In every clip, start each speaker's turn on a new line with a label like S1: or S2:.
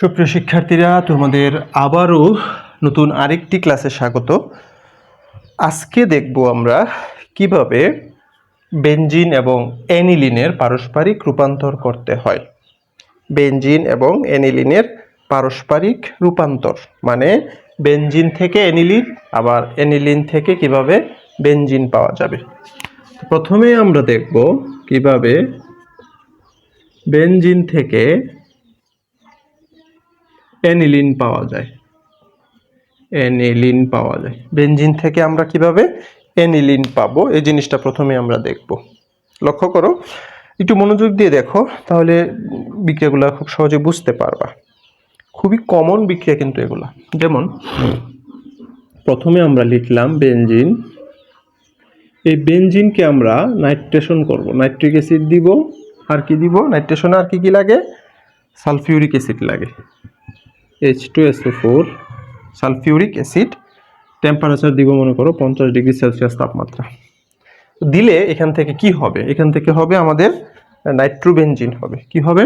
S1: সুপ্রিয় শিক্ষার্থীরা, তোমাদের আবারও নতুন আরেকটি ক্লাসে স্বাগত। আজকে দেখব আমরা কীভাবে বেঞ্জিন এবং অ্যানিলিনের পারস্পরিক রূপান্তর করতে হয়। বেঞ্জিন এবং অ্যানিলিনের পারস্পরিক রূপান্তর মানে বেনজিন থেকে অ্যানিলিন, আবার অ্যানিলিন থেকে কীভাবে বেনজিন পাওয়া যাবে। প্রথমে আমরা দেখব কীভাবে বেনজিন থেকে অ্যানিলিন পাওয়া যায়। অ্যানিলিন পাওয়া যায়। বেনজিন থেকে আমরা কীভাবে অ্যানিলিন পাবো? এই জিনিসটা প্রথমে আমরা দেখব। লক্ষ্য করো, একটু মনোযোগ দিয়ে দেখো, তাহলে বিক্রিয়াগুলো খুব সহজে বুঝতে পারবা। খুবই কমন বিক্রিয়া কিন্তু এগুলা। যেমন, প্রথমে আমরা লিখলাম বেনজিন এই বেনজিনকে আমরা নাইট্রেশন করব। নাইট্রিক অ্যাসিড দিব, আর কি দিব? নাইট্রেশনে আর কি কি লাগে? সালফিউরিক অ্যাসিড লাগে। H two S O four sulphuric acid temperature দিব মনে করো পঞ্চাশ ডিগ্রি সেলসিয়াস তাপমাত্রা। দিলে এখান থেকে কি হবে? এখান থেকে হবে আমাদের নাইট্রোবেনজিন হবে। কি হবে?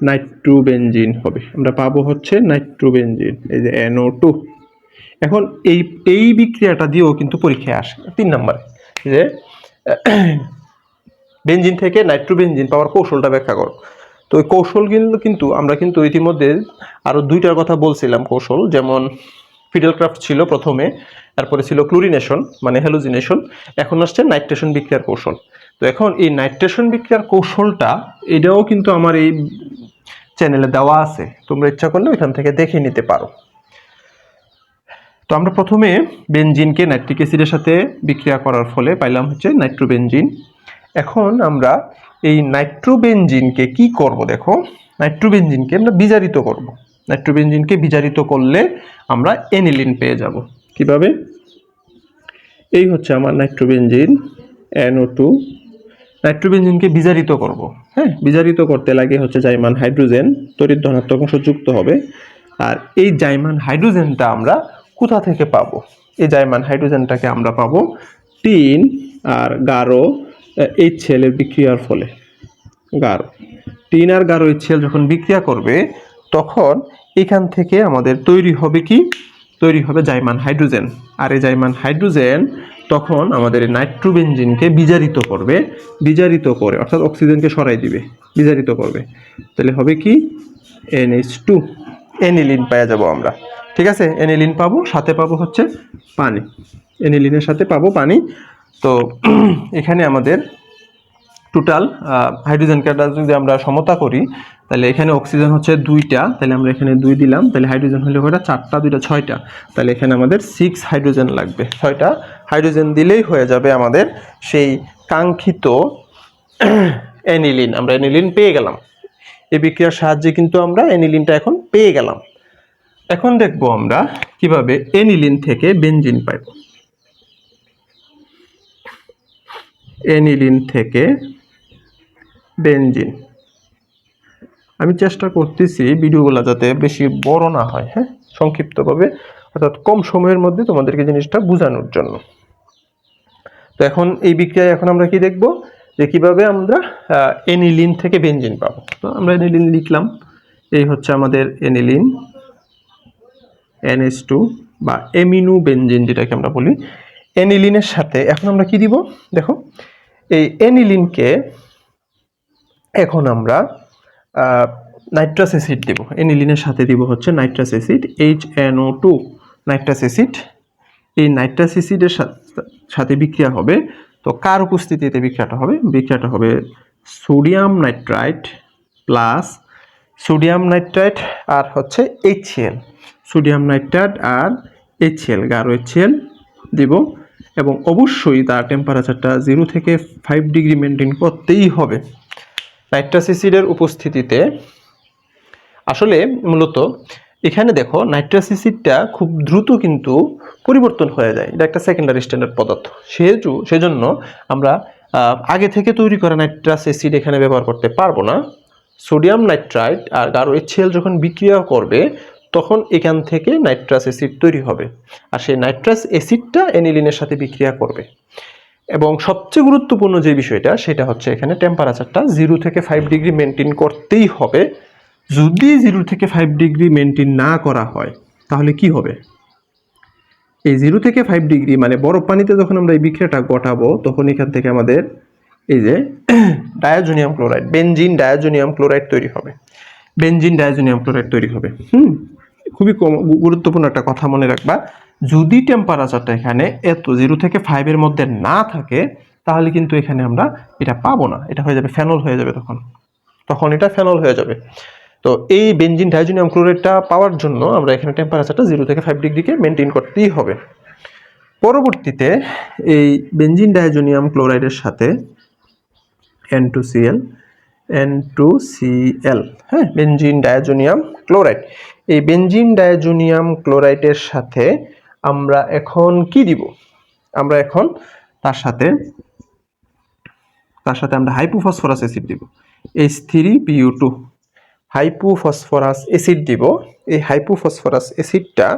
S1: নাইট্রোবেনজিন হবে। আমরা পাবো হচ্ছে নাইট্রোবেনজিন, এই যে এনও টু এখন এই এই বিক্রিয়াটা দিয়েও কিন্তু পরীক্ষায় আসে। তিন নম্বরে, যে বেনজিন থেকে নাইট্রোবেনজিন পাওয়ার কৌশলটা ব্যাখ্যা করো। তো ওই কৌশলগুলো কিন্তু আমরা কিন্তু ইতিমধ্যে আরও দুইটার কথা বলছিলাম কৌশল, যেমন ফিডেলক্রাফট ছিল প্রথমে, তারপরে ছিল ক্লোরিনেশন মানে হ্যালোজিনেশন এখন আসছে নাইট্রেশন বিক্রিয়ার কৌশল। তো এখন এই নাইট্রেশন বিক্রিয়ার কৌশলটা, এটাও কিন্তু আমার এই চ্যানেলে দেওয়া আছে, তোমরা ইচ্ছা করলে ওইখান থেকে দেখে নিতে পারো। তো আমরা প্রথমে বেনজিনকে নাইট্রিক অ্যাসিডের সাথে বিক্রিয়া করার ফলে পাইলাম হচ্ছে নাইট্রোবেনজিন এখন আমরা এই নাইট্রোবেনজিনকে কি করব দেখো? নাইট্রোবেনজিনকে আমরা বিজারিত করব। নাইট্রোবেনজিনকে বিজারিত করলে আমরা এনিলিন পেয়ে যাব। কীভাবে? এই হচ্ছে আমার নাইট্রোবেনজিন এনও টু নাইট্রোবেনজিনকে বিজারিত করব। হ্যাঁ বিজারিত করতে লাগে হচ্ছে জাইমান হাইড্রোজেন, তড়িৎ ধনাত্মক অংশ যুক্ত হবে। আর এই জাইমান হাইড্রোজেনটা আমরা কোথা থেকে পাবো? এই জাইমান হাইড্রোজেনটাকে আমরা পাবো টিন আর গারো এই ছেলের বিক্রিয়ার ফলে। গাঢ় টিন আর গাঢ় ছেল যখন বিক্রিয়া করবে, তখন এখান থেকে আমাদের তৈরি হবে কি? তৈরি হবে জাইমান হাইড্রোজেন। আর এই জাইমান হাইড্রোজেন তখন আমাদের নাইট্রোবেনজিনকে বিজারিত করবে। বিজারিত করে, অর্থাৎ অক্সিজেনকে সরাই দিবে। বিজারিত করবে। তাহলে হবে কি? NH two. এনিলিন পাওয়া যাব আমরা। ঠিক আছে? এনিলিন পাবো, সাথে পাবো হচ্ছে পানি। এনিলিনের সাথে পাবো পানি। তো এখানে আমাদের টোটাল হাইড্রোজেন কাটা যদি আমরা সমতা করি, তাহলে এখানে অক্সিজেন হচ্ছে দুইটা, তাহলে আমরা এখানে দুই দিলাম, তাহলে হাইড্রোজেন হলে কয়টা? চারটা, দুইটা, ছয়টা। তাহলে এখানে আমাদের সিক্স হাইড্রোজেন লাগবে। ছয়টা হাইড্রোজেন দিলেই হয়ে যাবে আমাদের সেই কাঙ্ক্ষিত অ্যানিলিন আমরা অ্যানিলিন পেয়ে গেলাম। এই বিক্রিয়ার সাহায্যে কিন্তু আমরা অ্যানিলিনটা এখন পেয়ে গেলাম। এখন দেখব আমরা কীভাবে এনিলিন থেকে বেঞ্জিন পাইব। এনিলিন থেকে বেনজিন। আমি চেষ্টা করতেছি ভিডিওগুলো যাতে বেশি বড় না হয় হ্যাঁ? সংক্ষিপ্তভাবে, অর্থাৎ কম সময়ের মধ্যে তোমাদেরকে জিনিসটা বোঝানোর জন্য। তো এখন এই বিক্রিয়ায় এখন আমরা কি দেখব? যে কীভাবে আমরা এনিলিন থেকে বেনজিন পাবো। তো আমরা এনিলিন লিখলাম। এই হচ্ছে আমাদের এনিলিন এনএস টু বা এমিনু বেনজিন যেটাকে আমরা বলি। এনিলিনের সাথে, এখন আমরা কি দিব? দেখো, এই এনিলিনকে এখন আমরা নাইট্রাস অ্যাসিড দিব। এনিলিনের সাথে দিব হচ্ছে nitrous acid H N O two nitrous acid. এই নাইট্রাস অ্যাসিডের সাথে বিক্রিয়া হবে, তো কার উপস্থিতিতে বিক্রিয়াটা হবে? বিক্রিয়াটা হবে sodium nitrite plus sodium nitrite আর হচ্ছে এইচসিএল সোডিয়াম নাইট্রাইট আর এইচসিএল গাঢ় এইচসিএল দিব। এবং অবশ্যই তার টেম্পারেচারটা জিরো থেকে ফাইভ ডিগ্রি মেনটেন করতেই হবে। নাইট্রাস উপস্থিতিতে আসলে মূলত এখানে দেখো নাইট্রাস খুব দ্রুত কিন্তু পরিবর্তন হয়ে যায়। এটা একটা সেকেন্ডারি স্ট্যান্ডার্ড পদার্থ। সেহেতু, সেজন্য আমরা আগে থেকে তৈরি করা নাইট্রাস অ্যাসিড এখানে ব্যবহার করতে পারব না। সোডিয়াম নাইট্রাইট আর গাঢ় এইচসিএল যখন বিক্রিয়া করবে তখন এখান থেকে নাইট্রাস অ্যাসিড তৈরি হবে। আর সেই নাইট্রাস অ্যাসিডটা অ্যানিলিনের সাথে বিক্রিয়া করবে। এবং সবচেয়ে গুরুত্বপূর্ণ যে বিষয়টা, সেটা হচ্ছে এখানে টেম্পারেচারটা জিরো থেকে ফাইভ ডিগ্রি মেনটেন করতেই হবে। যদি জিরো থেকে ফাইভ ডিগ্রি মেনটেন না করা হয়, তাহলে কি হবে? এই জিরো থেকে ফাইভ ডিগ্রি মানে বরফ পানিতে যখন আমরা এই বিক্রিয়াটা ঘটাবো, তখন এখান থেকে আমাদের এই যে diazonium chloride benzene diazonium chloride তৈরি হবে। বেনজিন ডায়াজোনিয়াম ক্লোরাইড তৈরি হবে। হুম, খুবই কম গুরুত্বপূর্ণ একটা কথা মনে রাখবা। যদি টেম্পারেচারটা এখানে এত জিরো থেকে ফাইভের মধ্যে না থাকে, তাহলে কিন্তু এখানে আমরা এটা পাবো না। এটা হয়ে যাবে ফেনল হয়ে যাবে তখন। তখন এটা ফেনল হয়ে যাবে। তো এই বেঞ্জিন ডাইজোনিয়াম ক্লোরাইডটা পাওয়ার জন্য আমরা এখানে টেম্পারেচারটা জিরো থেকে ফাইভ ডিগ্রিকে মেনটেন করতেই হবে। পরবর্তীতে এই বেনজিন ডাইজোনিয়াম ক্লোরাইডের সাথে N two Cl N two Cl হ্যাঁ বেনজিন ডায়াজোনিয়াম ক্লোরাইড এই বেনজিন ডায়াজোনিয়াম ক্লোরাইডের সাথে আমরা এখন কি দিব? আমরা এখন তার সাথে তার সাথে আমরা হাইপোফসফরাস অ্যাসিড দিব। H three PO two hypophosphorous acid দিব। এই হাইপোফসফরাস অ্যাসিডটা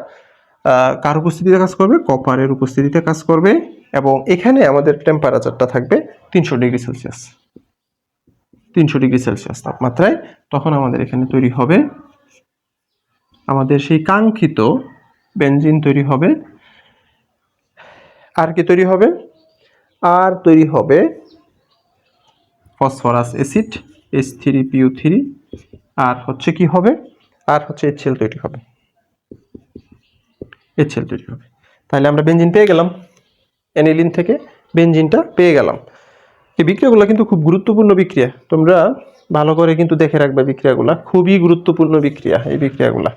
S1: কার উপস্থিতিতে কাজ করবে? কপারের উপস্থিতিতে কাজ করবে এবং এখানে আমাদের টেম্পারেচারটা থাকবে তিনশো ডিগ্রি সেলসিয়াস। তিনশো ডিগ্রি সেলসিয়াস তাপমাত্রায়, তখন আমাদের এখানে তৈরি হবে আমাদের সেই কাঙ্ক্ষিত বেঞ্জিন তৈরি হবে। আর কি তৈরি হবে? আর তৈরি হবে phosphorous acid S three PO three আর হচ্ছে কি হবে? আর হচ্ছে এইচএল তৈরি হবে। এইচএল তৈরি হবে। তাহলে আমরা বেঞ্জিন পেয়ে গেলাম। অ্যানিলিন থেকে বেঞ্জিনটা পেয়ে গেলাম। এই বিক্রিয়াগুলো কিন্তু খুব গুরুত্বপূর্ণ বিক্রিয়া। তোমরা ভালো করে কিন্তু দেখে রাখবে বিক্রিয়াগুলা। খুবই গুরুত্বপূর্ণ বিক্রিয়া এই বিক্রিয়াগুলা।